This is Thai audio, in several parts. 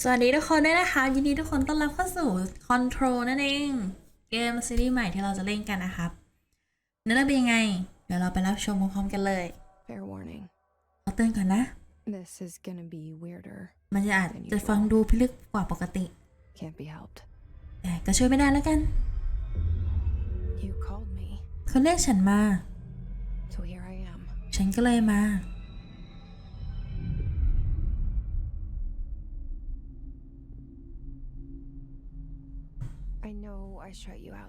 สวัสดีทุกคนด้วยนะคะ ยินดีทุกคนต้อนรับเข้าสู่ Control นั่นเอง เกมซีรีส์ใหม่ที่เราจะเล่นกันนะครับเนื้อเรื่องเป็นยังไง เดี๋ยวเราไปรับชมพร้อมๆกันเลย Fair warning. ขอเตือนก่อนนะ This is gonna be weirder. มันจะอาจจะฟังดูพิลึกกว่าปกติ Can't be helped. แต่ก็ช่วยไม่ได้แล้วกัน You called me, เขาเรียกฉันมา so here I am. ฉันก็เลยมา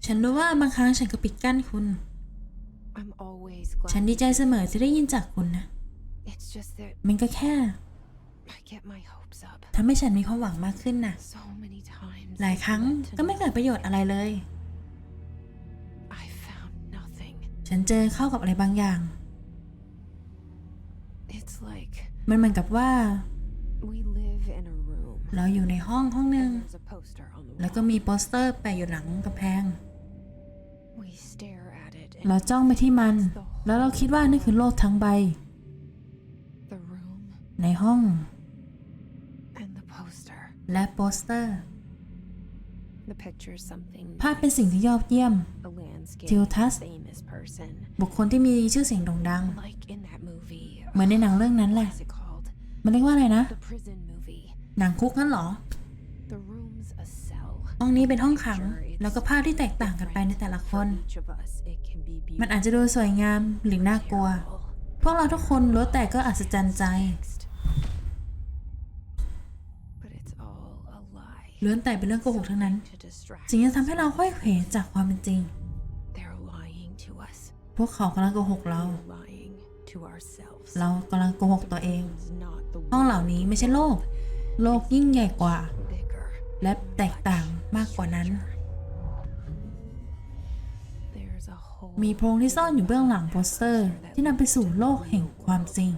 ฉันรู้ว่าบางครั้งฉันก็ปิดกั้นคุณ I'm always ฉัน glad. ดีใจเสมอที่ได้ยินจากคุณนะ It's just that มันก็แค่ I get my hopes up ทำให้ฉันมีความหวังมากขึ้นนะ so many times. หลายครั้ง led to ก็ไม่เกิดประโยชน์อะไรเลย I found nothing. ฉันเจอเข้ากับอะไรบางอย่าง It's like มันเหมือนกับว่า we live in a room. เราอยู่ในห้องห้องหนึ่ง And there's a poster on the แล้วก็ wall. มีโปสเตอร์แปะอยู่หลังกำแพง We stare at it. เรา And จ้องไปที่มัน แล้วเราคิดว่านี่คือโลกทั้งใบ the room ในห้อง and the poster. และโปสเตอร์ The picture is something ภาพเป็นสิ่งที่ยอดเยี่ยม a landscape ทิวทัศน์ famous person บุคคลที่มีชื่อเสียงโด่งดัง like in that movie เหมือนในหนังเรื่องนั้นแหละ what's it called มันเรียกว่าอะไรนะ the prison movie หนังคุกนั่นเหรอ ห้องนี้เป็นห้องขัง แล้วก็ภาพที่แตกต่างกันไปในแต่ละคน มันอาจจะดูสวยงามหรือน่ากลัว พวกเราทุกคนล้วนแต่ก็อัศจรรย์ใจล้วนแต่เป็นเรื่องโกหกทั้งนั้นสิ่งที่ทำให้เราค่อยเขวจากความเป็นจริง พวกเขากำลังโกหกเรา เรากำลังโกหกตัวเอง ห้องเหล่านี้ไม่ใช่โลก โลกยิ่งใหญ่กว่า และแตกต่างมากกว่านั้น there's a hole มีโพรงที่ซ่อนอยู่เบื้องหลังโปสเตอร์ ที่นำไปสู่โลกแห่งความจริง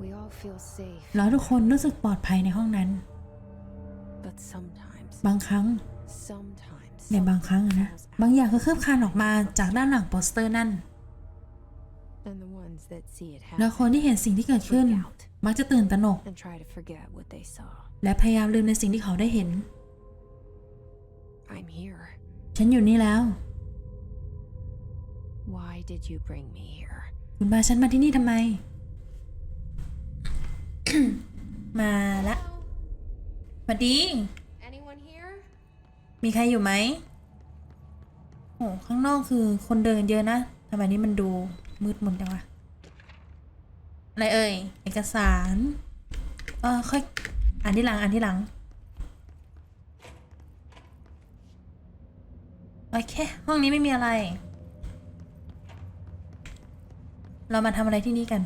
we all feel safe แล้วทุกคนรู้สึกปลอดภัยในห้องนั้น but sometimes บางครั้ง sometimes ในบางครั้งอะนะ บางอย่างก็คืบคลานออกมาจากด้านหลังโปสเตอร์นั่น and the ones that see it แล้ว happen คนที่เห็นสิ่งที่เกิดขึ้น มักจะตื่นตระหนก and try to forget what they saw และพยายามลืมในสิ่งที่เขาได้เห็น I'm here ฉันอยู่นี่แล้ว why did you bring me here คุณพาฉันมาที่นี่ทำไม มาละสวัสดี anyone here มีใครอยู่ไหมโอ้ข้างนอกคือคนเดินเยอะนะทำไมนี่มันดูมืดมนจังวะ อะไรเอ่ย เอกสาร เออค่อยอ่านที่หลังอ่านที่หลัง โอเค ห้องนี้ไม่มีอะไร เรามาทำอะไรที่นี่กัน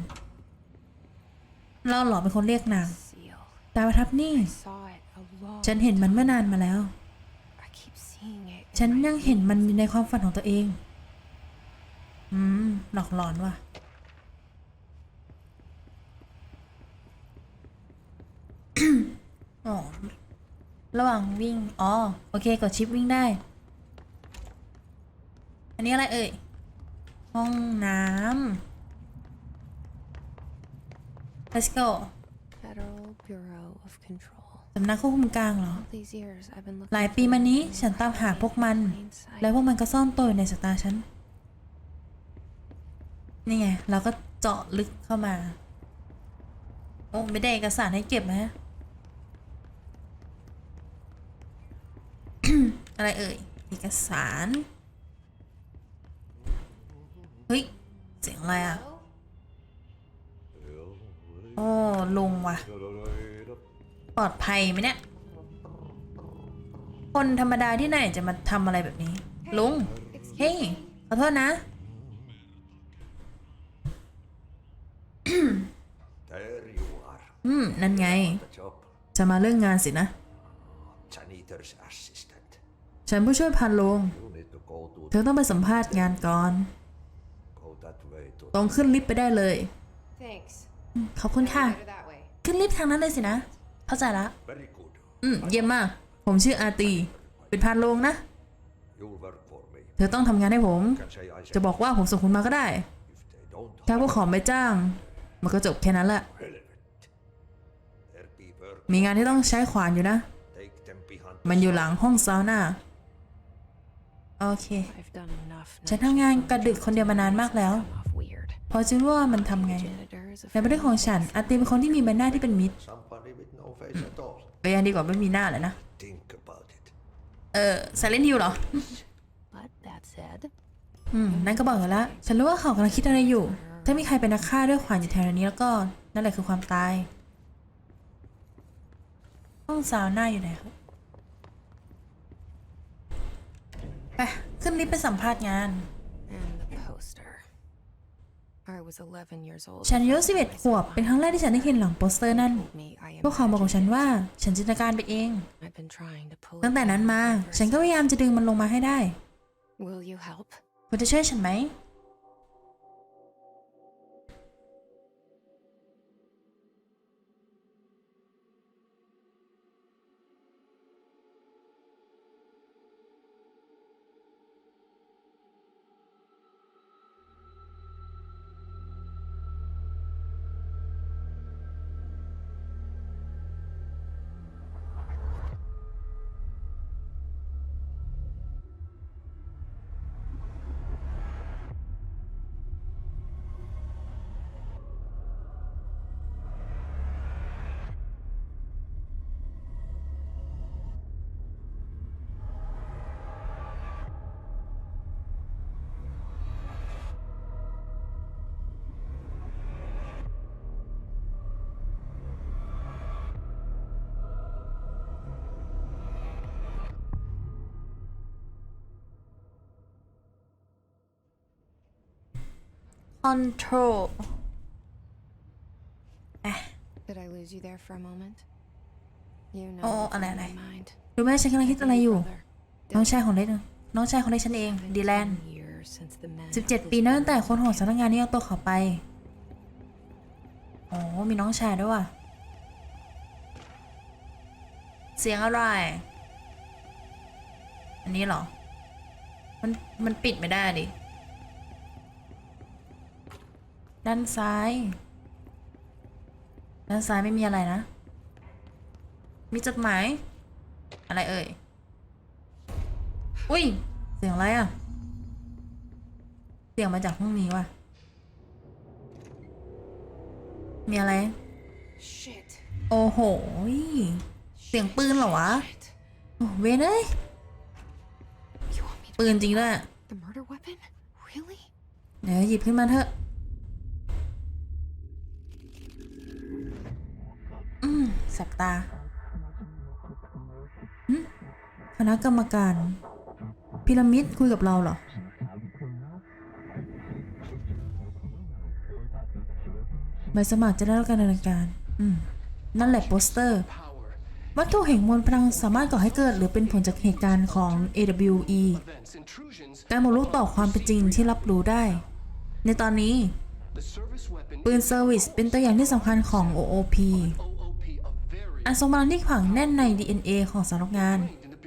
เราเหรอเป็นคนเรียกนาง seal ตาประทับนี่ saw it a long ฉันเห็นมันเมื่อนานมาแล้ว I keep seeing it in ฉัน my ยังเห็นมันในความฝันของตัวเอง อืม หลอกหลอนว่ะ อ๋อ ระหว่างวิ่ง อ๋อ โอเค กดชิปวิ่งได้ อันนี้อะไรเอ่ย ห้องน้ำ let's go Federal Bureau of Control สำนักควบคุมกลางเหรอ all these years I've been หลาย looking ปีมา for นี้ it ฉันตามหาพวกมัน in plain sight. แล้วพวกมันก็ซ่อนตัวอยู่ในสายตาฉัน นี่ไง เราก็เจาะลึกเข้ามา โอ้ ไม่ได้เอกสารให้เก็บไหม อะไรเอ่ย เอกสาร เฮ้ย เสียงอะไรอะ โอ้ลุงว่ะ ปลอดภัยไหมเนี่ย คนธรรมดาที่ไหนจะมาทำอะไรแบบนี้ ลุง เฮ้ย ขอโทษนะ อืม นั่นไง จะมาเรื่องงานสินะ ฉันผู้ช่วยพันโลง You need to go to เธอต้องไปสัมภาษณ์งานก่อน go that way to ตรงขึ้นลิฟต์ไปได้เลย Thanks. ขอบคุณค่ะ Better that way. ขึ้นลิฟต์ทางนั้นเลยสินะ เข้าใจละ very good. อืม เยี่ยมมาก ผมชื่ออาตี เป็นพันโลงนะ You'll work for me. เธอต้องทำงานให้ผม Can say I จะ said บอกว่าผมส่งคุณมาก็ได้ if they don't ถ้าพวกเขาไม่จ้าง มันก็จบแค่นั้นแหละ hell of it. There be work มีงานที่ต้องใช้ขวานอยู่นะ Take them behind มันอยู่หลังห้องซาวน่า โอเค I've done enough. ฉันทำงานกระดึกคนเดียวมานานมากแล้ว Come off weird. พอจะรู้ว่ามันทำไง Janitor is a ในประเทศของฉันอาตีเป็นคนที่มีใบหน้าที่เป็นมิตร somebody with no face at all. ก็ยังดีกว่าไม่มีหน้าเลยนะ Think about it. เออ Silent Hill เหรอ But that said, อืม นั่นก็บอกอยู่แล้ว ฉันรู้ว่าเขากำลังคิดอะไรอยู่ ถ้ามีใครเป็นนักฆ่าด้วยขวานอยู่แถวนี้แล้วก็นั่นแหละคือความตาย ห้องซาวน่าอยู่ไหนครับ ไป ขึ้นลิฟต์ไปสัมภาษณ์งาน and the poster. I was 11 years old. ฉันอายุ11ขวบ เป็นครั้งแรกที่ฉันได้เห็นหลังโปสเตอร์นั่น told me I พวกเขาบอกกับฉันว่า ฉันจินตนาการไปเอง I've been trying to pull ตั้งแต่นั้นมา ฉันก็พยายามจะดึงมันลงมาให้ได้ Will you help? คุณจะช่วยฉันไหม control Did I lose you there for a moment? You know Oh, what's on อะไร my mind. รู้ไหมฉันกำลังคิดอะไรอยู่ Brother, น้องชายของเล็กน้องชายของเล็กฉันเอง ดีแลน10 years since the man 17 ปีนับตั้งแต่คนของสำนักงานนี้เอาตัวเขาไปโอ้มีน้องชายด้วยว่ะ เสียงอะไร อันนี้เหรอ มัน มันปิดไม่ได้ดิ ด้านซ้าย ด้านซ้ายไม่มีอะไรนะ มีจดหมาย อะไรเอ่ย อุ้ย เสียงอะไรอะ เสียงมาจากห้องนี้ว่ะ มีอะไร Shit. โอ้โหยเสียงปืนเหรอวะ Shit. โอ้เวนเอ้ย You want me to ปืนจริงด้วย the murder weapon? Really? เดี๋ยวหยิบขึ้นมาเถอะ บตาคณะกรรมการ พีระมิดคุยกับเราเหรอ ใบสมัครจะได้รับการดำเนินการ อืม นั่นแหละโปสเตอร์ วัตถุแห่งมวลพลังสามารถก่อให้เกิด หรือเป็นผลจากเหตุการณ์ของ AWE การบุกรุกต่อความเป็นจริงที่รับรู้ได้ ในตอนนี้ ปืนเซอร์วิสเป็นตัวอย่างที่สำคัญของ OOP อันทรงพลังที่ฝังแน่นใน DNA ของสำนักงาน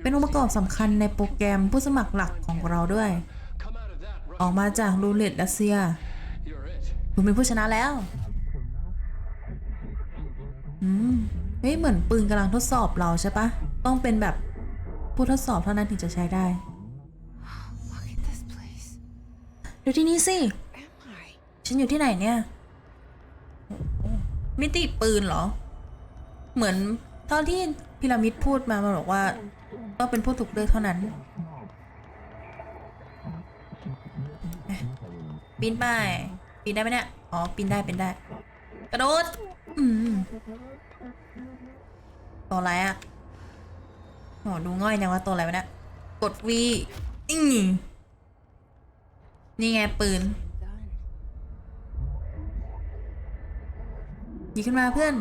เป็นองค์ประกอบสำคัญในโปรแกรมผู้สมัครหลักของเราด้วย come out of that ออก Russian. มาจากรูเล็ตรัสเซีย You're it. คุณเป็นผู้ชนะแล้วอืมเฮ้ยเหมือนปืนกำลังทดสอบเราใช่ปะ ต้องเป็นแบบผู้ทดสอบเท่านั้นถึงจะใช้ได้ Look at this place. ดูที่นี่สิ Am I? ฉันอยู่ที่ไหนเนี่ยโอ้โหมิติปืนเหรอ เหมือนตอนที่พีระมิดพูดมามันบอกว่าต้องเป็นผู้ถูกเลือกเท่านั้นปีนไปปีนได้ไหมเนี่ย อ๋อปีนได้เปีนได้ กระโดดตัวอะไรอะโหดูง่อยจังว่าตัวอะไรวะเนี่ยกดวีอิงนี่ไงปืนยิบขึ้นมาเพื่อน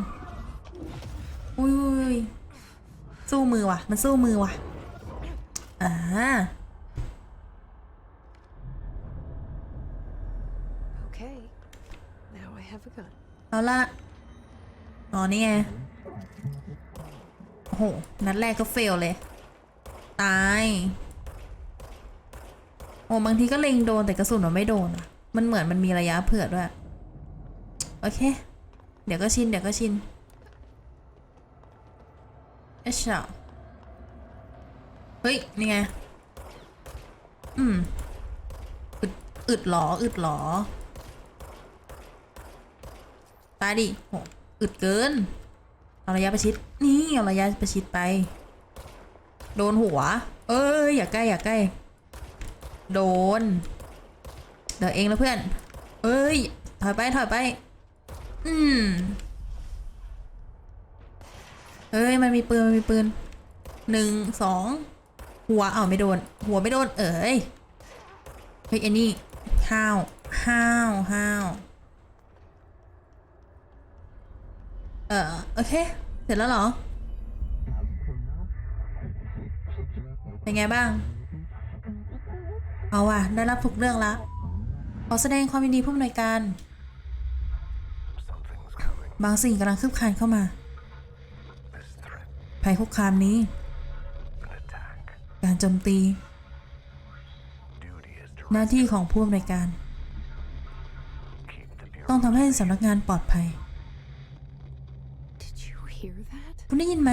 อุ้ยสู้มือว่ะ มันสู้มือว่ะ อ่า Okay. Now I have a gun. เอาละอ๋อนี่ไง โอ้โห นัดแรกก็เฟลเลย ตาย โอ้บางทีก็เล็งโดนแต่กระสุนมันไม่โดนอะมันเหมือนมันมีระยะเผื่อด้วย โอเค เดี๋ยวก็ชิน เดี๋ยวก็ชิน เอชอะเฮ้ย นี่ไง อืม อึดอึดหรออึดหรอตายดิโหอึดเกิน เอาระยะประชิด นี่ เอาระยะประชิดไป โดนหัว เอ้ย อย่าใกล้ อย่าใกล้ โดน เดี๋ยวเองแล้วเพื่อน เอ้ย ถอยไป ถอยไป อืม เอ้ยมันมีปืนมันมีปืนหนึ่งสองหัวเอ้าไม่โดน หัวไม่โดน เอ้ยเฮ้ยอันนี้ห้าวห้าวห้าวเออโอเค เสร็จแล้วเหรอ เป็นไงบ้าง เอาว่ะ ได้รับทุกเรื่องละขอแสดงความยินดีผู้อำนวยการ บางสิ่งกำลังคืบคลานเข้ามา ภัยคุกคามนี้ an attack. การโจมตี Duty is to หน้าที่ของผู้อำนวยการ keep the ต้อง bureau. ทำให้สำนักงานปลอดภัย Did you hear that? คุณได้ยินไหม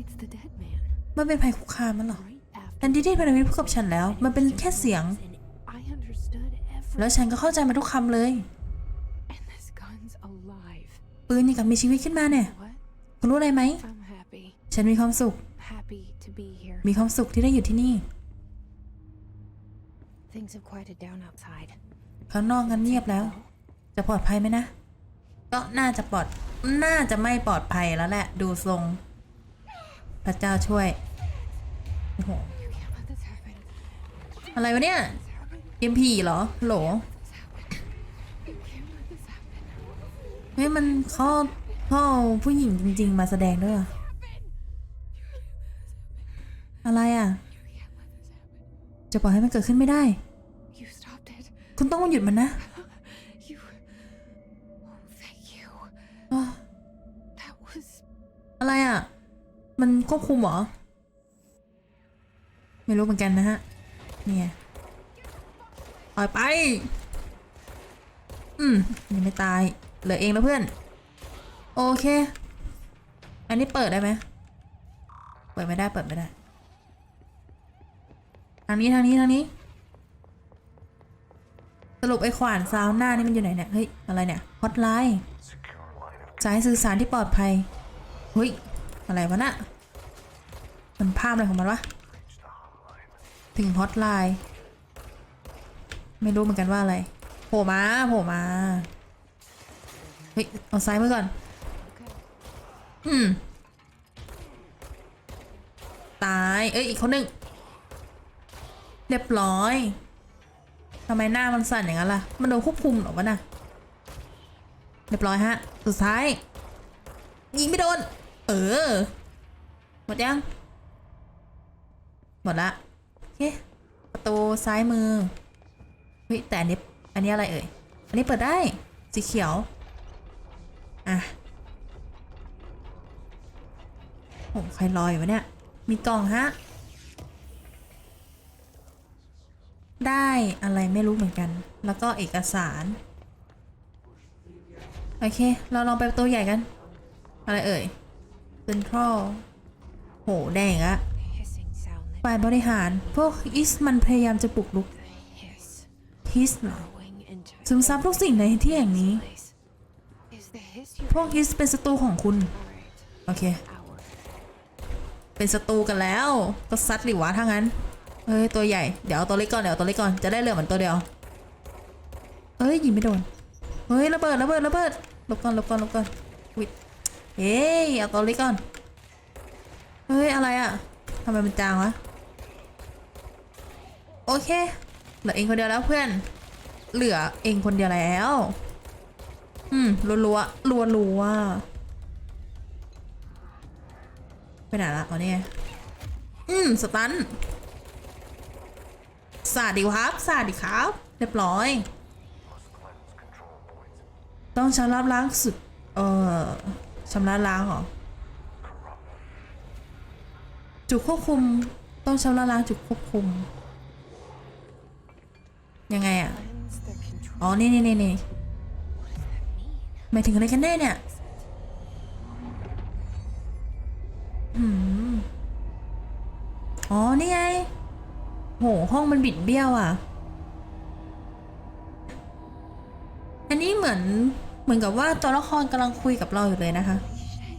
It's the dead man. มันเป็นภัยคุกคามมันเหรอ Right after ทันทีที่พันธมิตรพูดกับฉันแล้ว มันเป็นแค่เสียง and I understood every แล้วฉันก็เข้าใจมาทุกคำเลย and this gun's alive. ปืนนี่กับมีชีวิตขึ้นมาเนี่ย What? คุณรู้อะไรไหม I'm happy. ฉันมีความสุข Happy to be here. มีความสุขที่ได้อยู่ที่นี่ Things have quieted down outside. ข้างนอกกันเงียบแล้ว จะปลอดภัยไหมนะ ก็น่าจะปลอด น่าจะไม่ปลอดภัยแล้วแหละ ดูทรง พระเจ้าช่วย โอ้โห You can't let this happen. อะไรวะเนี่ย เกมผีเหรอ โหล You can't let this happen. เฮ้ยมันเขา เขาเอาผู้หญิงจริง ๆ มาแสดงด้วยเหรออะไรอะ จะปล่อยให้มันเกิดขึ้นไม่ได้ คุณต้องหยุดมันนะ You. Oh, thank you. อ้อ That was. อะไรอะ มันควบคุมเหรอ ไม่รู้เหมือนกันนะฮะ เนี่ยปล่อยไป อืมยังไม่ตาย เหลือเองแล้วเพื่อน โอเค อันนี้เปิดได้ไหม เปิดไม่ได้เปิดไม่ได้ ทางนี้ทางนี้ทางนี้ สรุปไอ้ขวานซาวหน้านี่มันอยู่ไหนเนี่ย เฮ้ย อะไรเนี่ยฮอตไลน์สายสื่อสารที่ปลอดภัย เฮ้ย อะไรวะน่ะมันภาพอะไรของมันวะ ถึงฮอตไลน์ ไม่รู้เหมือนกันว่าอะไร โผล่มา โผล่มา เฮ้ย เอาซ้ายมือก่อน อืม ตาย เอ้ย อีกคนหนึ่งเรียบร้อย ทำไมหน้ามันสั่นอย่างนั้นล่ะ มันโดนควบคุมหรอวะน่ะ เรียบร้อยฮะ สุดท้าย ยิงไม่โดน เออ หมดยัง หมดละ โอเค ประตูซ้ายมือ เฮ้ย แต่อันนี้ อันนี้อะไรเอ่ย อันนี้เปิดได้ สีเขียว อะ โอ้ใครรออยู่วะเนี่ย มีกล่องฮะ ได้อะไรไม่รู้เหมือนกัน แล้วก็เอกสาร โอเค เราลองไปประตูใหญ่กัน อะไรเอ่ย Central โหแดงอะฝ่ายบริหาร พวกอิสมันพยายามจะปลุกลุกฮิสเหรอซึมซับทุกสิ่งในที่แห่งนี้ พวกฮิสเป็นศัตรูของคุณ โอเค เป็นศัตรูกันแล้ว ก็ซัดหรือวะถ้างั้นเอ้ย ตัวใหญ่ เดี๋ยวเอาตัวเล็กก่อน เดี๋ยวเอาตัวเล็กก่อน จะได้เหลือเหมือนตัวเดียวเอ้ยยิงไม่โดน เฮ้ยระเบิดระเบิดระเบิดลบก่อนลบก่อนลบก่อนอุ๊ยเฮ้ยเอาตัวเล็กก่อน เฮ้ย อะไรอะทำไมมันจางวะ โอเค เหลือเองคนเดียวแล้วเพื่อน เหลือเองคนเดียวแล้ว อืมรัวรัวรัวรัวๆ ไปไหนละอ๋อเนี่ยอืมสตันสาดดีครับสาดดีครับ เรียบร้อย ต้องชำระล้างสุด เอ่อชำระล้างเหรอ จุดควบคุม ต้องชำระล้างจุดควบคุม ยังไงอะอ๋อ นี่นี่นี่นี่หมายถึงอะไรกันแน่เนี่ย หห้องมันบิดเบี้ยวอะ อันนี้เหมือนเหมือนกับว่าตัวละครกำลังคุยกับเราอยู่เลยนะคะ Shit.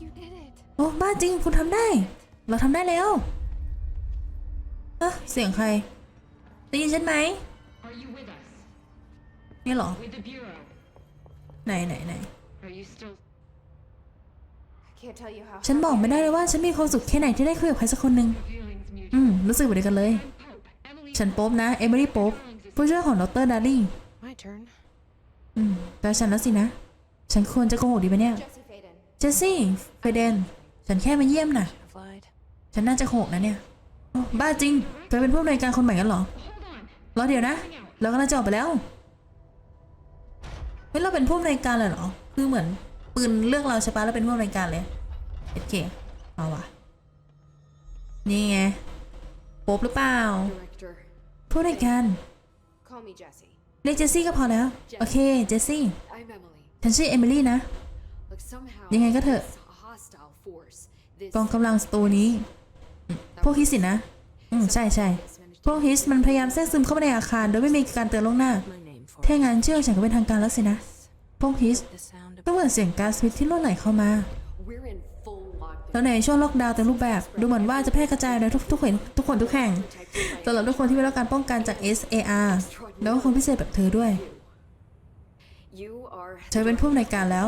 You did it. โอ้บ้าจริงคุณทำได้ เราทำได้แล้วเอะเสียงใครได้ยินฉันไหม Are you with us? นี่เหรอ With the Bureau? ไหนไหนไหน Are you still ฉันบอกไม่ได้เลยว่าฉันมีความสุขแค่ไหนที่ได้คุยกับใครสักคนหนึ่ง feelings mutual? อืม รู้สึกเหมือนกันเลย I'm Pope. Emily ฉันโป๊บนะ เอมิลี่โป๊บผู้ช่วยของดรดาร์ลิง My turn. อืมแต่ฉันแล้วสินะ ฉันควรจะโกหกดีไหมเนี่ย เจสซี่ เฟเดน ฉันแค่มาเยี่ยมน่ะ I've lied. ฉันน่าจะโกหกนะเนี่ยโอ้บ้าจริงเธอเป็นผู้อำนวยการคนใหม่กันเหรอ Hold on. รอเดี๋ยวนะ เรากำลังจะออกไปแล้ว เฮ้ยเราเป็นผู้อำนวยการเลยเหรอ คือเหมือนปืนเลือกเราใช่ปะแล้วเป็นผู้อำนวยการเลย โอเค เอาว่ะนี่ไง โป๊บหรือเปล่า Director, ผู้อำนวยการ call me Jesse. เรียกเจสซี่ก็พอแล้ว โอเค เจสซี่ I'm Emily. ฉันชื่อเอมิลี่นะ Like somehow ยังไงก็เถอะ this hostile force, this กองกำลังสตูนี้อืมพวกฮิสสินะ อืม ใช่ใช่ พวกฮิสมันพยายามแทรกซึมเข้ามาในอาคาร โดยไม่มีการเตือนล่วงหน้า My name for แค่งั้นเชื่อฉันก็เป็นทางการแล้วสินะ พวกฮิส the sound of ก็เหมือนเสียงก๊าซพิษที่ล่วไหลเข้ามา แล้วในช่วงล็อกดาวน์เต็มรูปแบบดูเหมือนว่าจะแพร่กระจายในทุกทุกคนทุกคนทุกแห่งสำหรับทุกคนที่ได้รับการป้องกันจาก SAR แล้วก็คนพิเศษแบบเธอด้วยเธอเป็นผู้อำนวยการแล้ว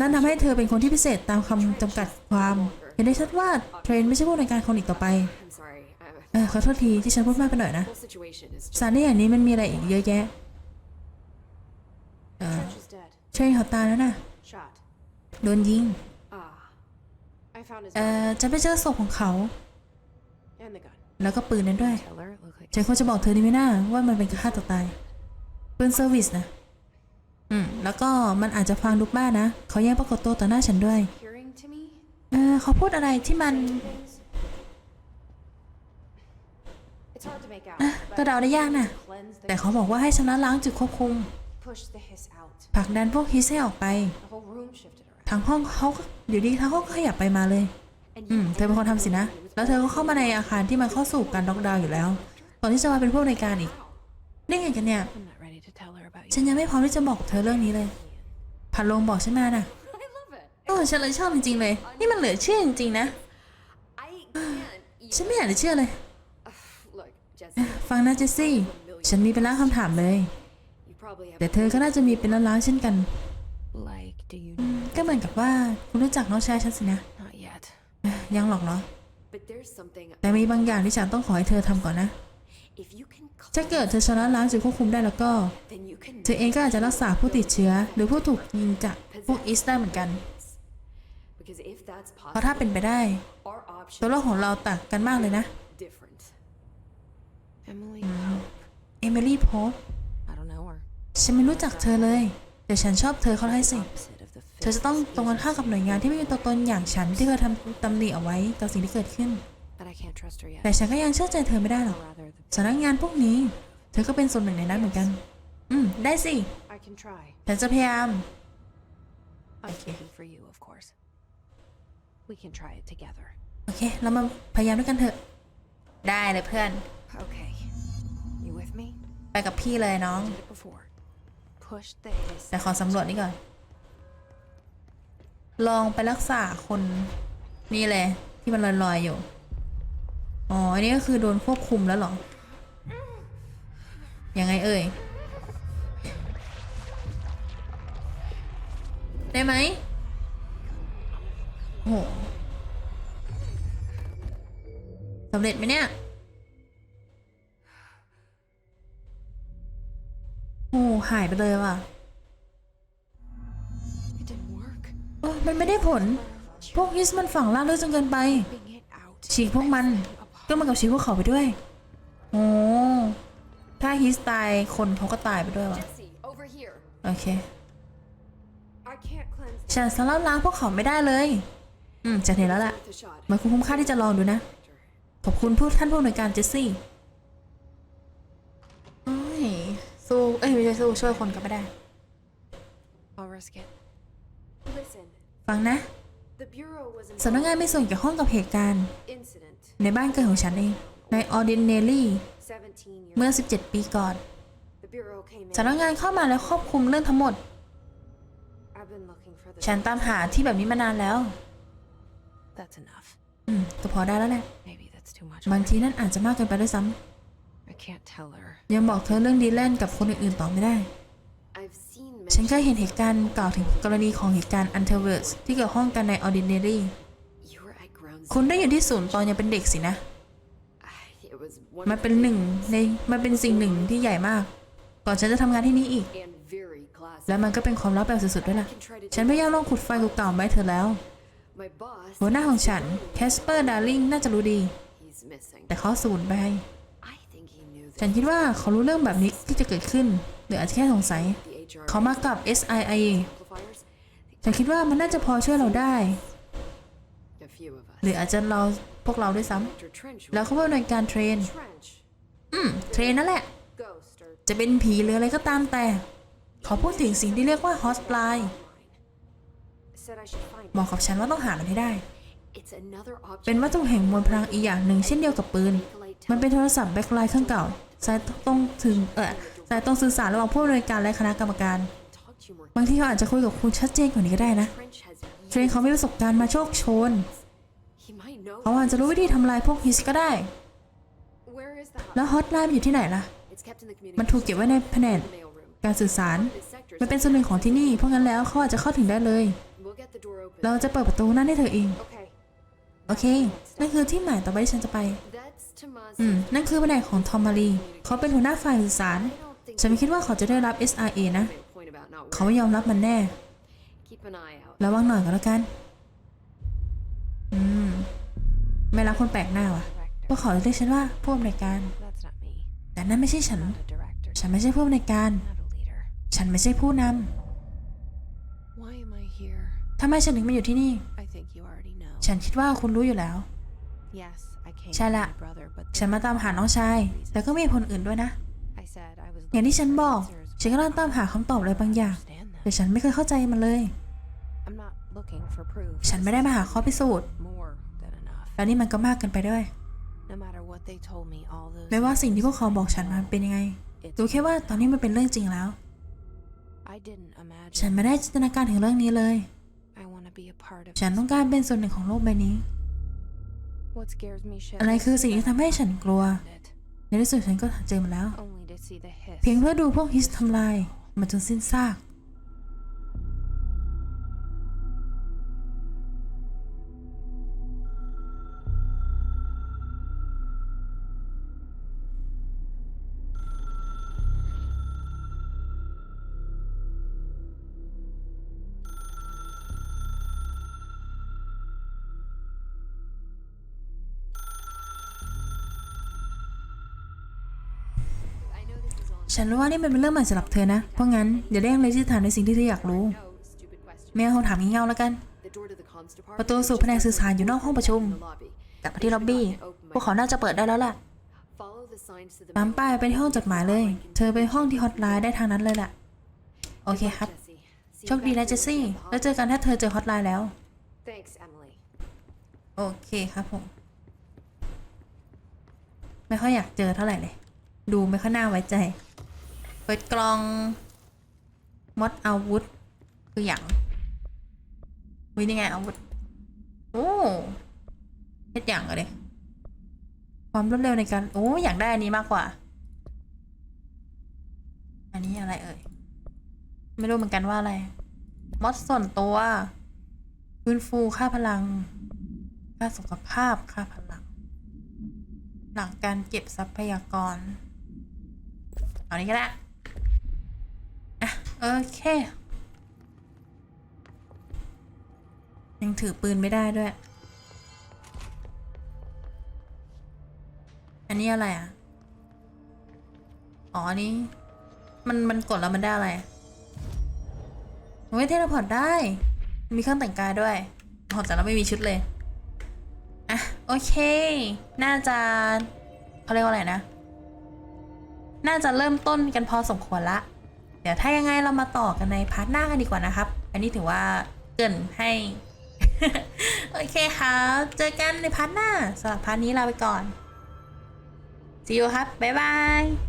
นั่นทำให้เธอเป็นคนที่พิเศษตามคำจำกัดความ เห็นได้ชัดว่าเทรนไม่ใช่ผู้อำนวยการคนอีกต่อไปเออขอโทษทีที่ฉันพูดมากไปหน่อยนะสารที่อย่างนี้มันมีอะไรอีกเยอะแยะเออเทรนเขาตายแล้วนะโดนยิง เออ body จะไปเจอศพของเขา and the gun. แล้วก็ปืนนั้นด้วย tell her it looked like ฉันควรจะบอกเธอดีไหมนะว่ามันเป็นฆ่าตัวตายปืนเซอร์วิสนะ อืม แล้วก็มันอาจจะฟังดุบ้านะ เขาแย่งปรากฏตัวต่อหน้าฉันด้วย Hearing to me? เออเขาพูดอะไรที่มัน Things? It's hard to make out. ก็เดาได้ยากนะ Cleanse แต่ the เขาบอกว่าให้ชำระล้างจุดควบคุม push the hiss out. ผลักดันพวกฮิสให้ออกไป The whole room shifted around. ทางห้องเขาก็อยู่ดีทางห้องก็ขยับไปมาเลย And อืม เธอเป็นคนทำสินะ แล้วเธอก็เข้ามาในอาคารที่มันเข้าสู่การล็อกดาวน์อยู่แล้ว ตอนที่จะมาเป็นผู้ในวยการอีกได้ไงกันเนี่ย I'm not ready to tell her about ฉั you. นยังไม่พร้อมที่จะบอกเธอเรื่องนี้เลยพันลงบอกฉันมาน่ะ I love it. โอ้ฉันเลยชอบจริงๆเลย นี่มันเหลือเชื่อจริงๆนะ I can't ฉันไม่อยากจะเชื่อเลย Look, Jesse, ฟังนะเจสซี่ ฉันมีเป็นล้านคำถามเลย you probably have แต่เธอก็น่าจะมีเป็นล้านๆเช่นกัน Like, do you? ก็เหมือนกับว่าคุณรู้จักน้องชายฉันสินะ Not yet. เอ้ยยังหรอกเหรอ But there's something แต่มีบางอย่างที่ฉันต้องขอให้เธอทำก่อนนะ if you can ถ้าเกิดเธอชนะล้างจุดควบคุมได้แล้วก็ then you can เธอเองก็อาจจะรักษาผู้ติดเชื้อ หรือผู้ถูกยิงจากพวกอิสได้เหมือนกัน because if that's เพราะถ้า possible เป็นไปได้ our ตัว options โลกของเราต่างกันมากเลยนะ different. Emily. เอมิลี่พบ I don't know her. ฉันไม่รู้จักเธอเลย แต่ฉันชอบเธอเขาให้สิ Opposite of the เธอจะต้องตรงกันข้ามกับหน่วยงานที่ไม่มีตัวตนอย่างฉันที่เคยทำตำหนิเอาไว้ต่อสิ่งที่เกิดขึ้น but I can't trust her yet. แต่ฉันก็ยังเชื่อใจเธอไม่ได้หรอก Or rather, the สำนักงานพวกนี้ เธอก็เป็นส่วนหนึ่งในนั้นเหมือนกัน อืม ได้สิ I can try. ฉันจะพยายาม I'm speaking for you, of course. We can try it together. โอเค เรามาพยายามด้วยกันเถอะ ได้เลยเพื่อน Okay. You with me? ไปกับพี่เลยน้อง Did it before. Push the hiss. แต่ขอสำรวจนี่ก่อน ลองไปรักษาคนนี่เลยที่มันลอยๆอยู่ อ๋อ อันนี้ก็คือโดนควบคุมแล้วหรอ ยังไงเอ่ย ได้ไหมโอ้โหสำเร็จไหมเนี่ยโอ้หายไปเลยว่ะ work. โอ้มันไม่ได้ผล พวกฮิสมันฝังล่างลึกจนเกินไป Ripping it out. ฉีกพวกมันก็มากับฉีกพวกเขาไปด้วย โอ้ถ้าฮิสตายคนเขาก็ตายไปด้วยว่ะ Jesse, over here. โอเค I can't cleanse ฉันสามารถล้างพวกเขาไม่ได้เลย อืมจะเห็นแล้วล่ะ with a shot. มันคุ้มค่าที่จะลองดูนะ ขอบคุณผู้ท่านผู้อำนวยการเจสซี่โอ้ยสู้ เอ้ยไม่ใช่สู้ช่วยคนก็ไม่ได้ I'll risk it. Listen, ฟังนะ The Bureau was สำนักงาน involved มีส่วนเกี่ยวข้องกับเหตุการณ์ in incident ในบ้านเกิดของฉันเอง ในออร์ดินเนลลี่17 years เมื่อ 17 ปีก่อน The Bureau came in. สำนักงานเข้ามาแล้วควบคุมเรื่องทั้งหมด I've been looking for the ฉันตามหาที่แบบนี้มานานแล้ว That's enough. อืมก็พอได้แล้วแหละ Maybe that's too much. บางทีนั่นอาจจะมากเกินไปด้วยซ้ I can't tell her. ำยังบอกเธอเรื่องดีแลนกับคนอื่นๆต่อไม่ได้ I've seen ฉันเคย mention เห็นเหตุการณ์กล่าวถึงกรณีของเหตุการณ์อันเทอร์เวิร์สที่เกี่ยวข้องกันในออร์ดินเนลลี่ you were at ground คุณได้อยู่ที่ศูนย์ตอนยังเป็นเด็กสินะ zero. It was one มัน of เป็นหนึ่งในมันเป็นสิ่งหนึ่งที่ใหญ่มาก ก่อนฉันจะทำงานที่นี่อีก and very classic. และมันก็เป็นความลับแบบสุดๆด้วยล่ะ I can try to ฉันพยายามลองขุดไฟเก่าๆไว้เธอแล้ว My boss หัวหน้าของฉันแคสเปอร์ดาร์ลิงน่าจะรู้ดี he's missing. แต่เขาสูญไป I think he knew ฉันคิดว่าเขารู้เรื่องแบบนี้ที่จะเกิดขึ้นหรืออาจจะแค่สงสัย the HR เขามากับ SIA ฉันคิดว่ามันน่าจะพอช่วยเราได้ หรืออาจจะเราพวกเราด้วยซ้ำแล้วเขาว่าในการเทรน อืม เทรนนั่นแหละ จะเป็นผีหรืออะไรก็ตามแต่ ขอพูดถึงสิ่งที่เรียกว่าฮอสไลน์ said I should find บอกกับฉันว่าต้องหามันให้ได้ เป็นวัตถุแห่งมวลพลังอีกอย่างหนึ่งเช่นเดียวกับปืน มันเป็นโทรศัพท์แบ็คไลน์เครื่องเก่าสายตรงถึงเออ สายตรงสื่อสารระหว่างผู้อำนวยการและคณะกรรมการ talk to you more. บางทีเขาอาจจะคุยกับคุณชัดเจนกว่านี้ก็ได้นะ Trench has เทรนเขามีประสบการณ์มาโชคโชน he might know. เขาอาจจะรู้วิธีทำลายพวกฮิสก็ได้ Where is the hub? แล้วฮอตไลน์มันอยู่ที่ไหนล่ะ It's kept in the มัน communication ถูกเก็บไว้ในแผนก mail room. การสื่อสาร This sector มันเป็นส่วนหนึ่งของที่นี่ เพราะงั้นแล้วเขาอาจจะเข้าถึงได้เลย We'll get the door open. เราจะเปิดประตูนั่นให้เธอเอง Okay. โอเค นั่นคือที่หมายต่อไปที่ฉันจะไป That's Tomas. อืม นั่นคือแผนกของทอมมารี เขาเป็นหัวหน้าฝ่ายสื่อสาร I don't think ฉันไม่คิดว่าเขาจะได้รับ SRA นะ he made a point about not เขา wearing. ไม่ยอมรับมันแน่ Keep an eye out. ระวังหน่อยก็แล้วกัน อืม ไม่รับคนแปลกหน้าว่ะพวก Director. เขาจะเรียกฉันว่าผู้อำนวยการ That's not me. แต่นั่นไม่ใช่ฉัน Not a director. ฉันไม่ใช่ผู้อำนวยการ Not a leader. ฉันไม่ใช่ผู้น Why am I here? ำทำไมฉันถึงมาอยู่ที่นี่ I think you already know. ฉันคิดว่าคุณรู้อยู่แล้ว Yes, I came ใช่ for ละ my brother, but ฉันมาตามหาน้องชาย แต่ก็มีคนอื่นด้วยนะ อย่างที่ฉันบอก ฉันกำลังตามหาคำตอบอะไรบางอย่าง แต่ฉันไม่เคยเข้าใจมันเลย ฉันไม่ได้มาหาข้อพิสูจน์ แล้วนี่มันก็มากเกินไปด้วย ไม่ว่าสิ่งที่พวกเขาบอกฉันมันเป็นยังไงรู้แค่ว่าตอนนี้มันเป็นเรื่องจริงแล้ว ฉันไม่ได้จินตนาการถึงเรื่องนี้เลย ฉันต้องการเป็นส่วนหนึ่งของโลกใบนี้ อะไรคือสิ่งที่ทำให้ฉันกลัว ในที่สุดฉันก็เจอมันแล้ว เพียงเพื่อดูพวกฮิสทำลาย มันจนสิ้นซาก ฉันรู้ว่านี่มันเป็นเรื่องใหม่สำหรับเธอนะ เพราะงั้นอย่าเร่งเลยที่ถามในสิ่งที่เธออยากรู้ no stupid question. ไม่เอาคำถามงี่เง่าแล้วกัน ประตูสู่แผนกสื่อสารอยู่นอกห้องประชุมกลับไปที่ล็อบบี้ พวกเขาน่าจะเปิดได้แล้วล่ะตามป้ายไปที่ห้องจดหมายเลย เธอไปห้องที่ฮอตไลน์ได้ทางนั้นเลยล่ะโอเคครับ โชคดีนะเจสซี่ แล้วเจอกันถ้าเธอเจอฮอตไลน์แล้ว โอเคครับผม ไม่ค่อยอยากเจอเท่าไหร่เลย ดูไม่ค่อยน่าไว้ใจ เปิดกล่องมดอาวุธ คืออย่างวินี่ไงอาวุธ โอ้เฮ็ดอย่างเลยความรวดเร็วในการ โอ้ อยากได้อันนี้มากกว่า อันนี้อะไรเอ่ย ไม่รู้เหมือนกันว่าอะไรมดส่วนตัวฟื้นฟูค่าพลัง ค่าสุขภาพค่าพลัง หลังการเก็บทรัพยากร เอานี้ก็ได้ โอเค ยังถือปืนไม่ได้ด้วย อันนี้อะไรอะ อ๋ออันนี้ มันมันกดแล้วมันได้อะไรโอ้ยเทเลพอร์ตได้ มีเครื่องแต่งกายด้วยอ๋อแต่เราไม่มีชุดเลย อะ โอเค น่าจะเขาเรียกว่าอะไรนะ น่าจะเริ่มต้นกันพอสมควรละ ดี๋ยวถ้ายังไงเรามาต่อกันในพาร์ทหน้ากันดีกว่านะครับ อันนี้ถือว่าเกินให้ โอเคครับ เจอกันในพาร์ทหน้าสำหรับพาร์ทนี้ลาไปก่อน See you ครับ บ๊ายบาย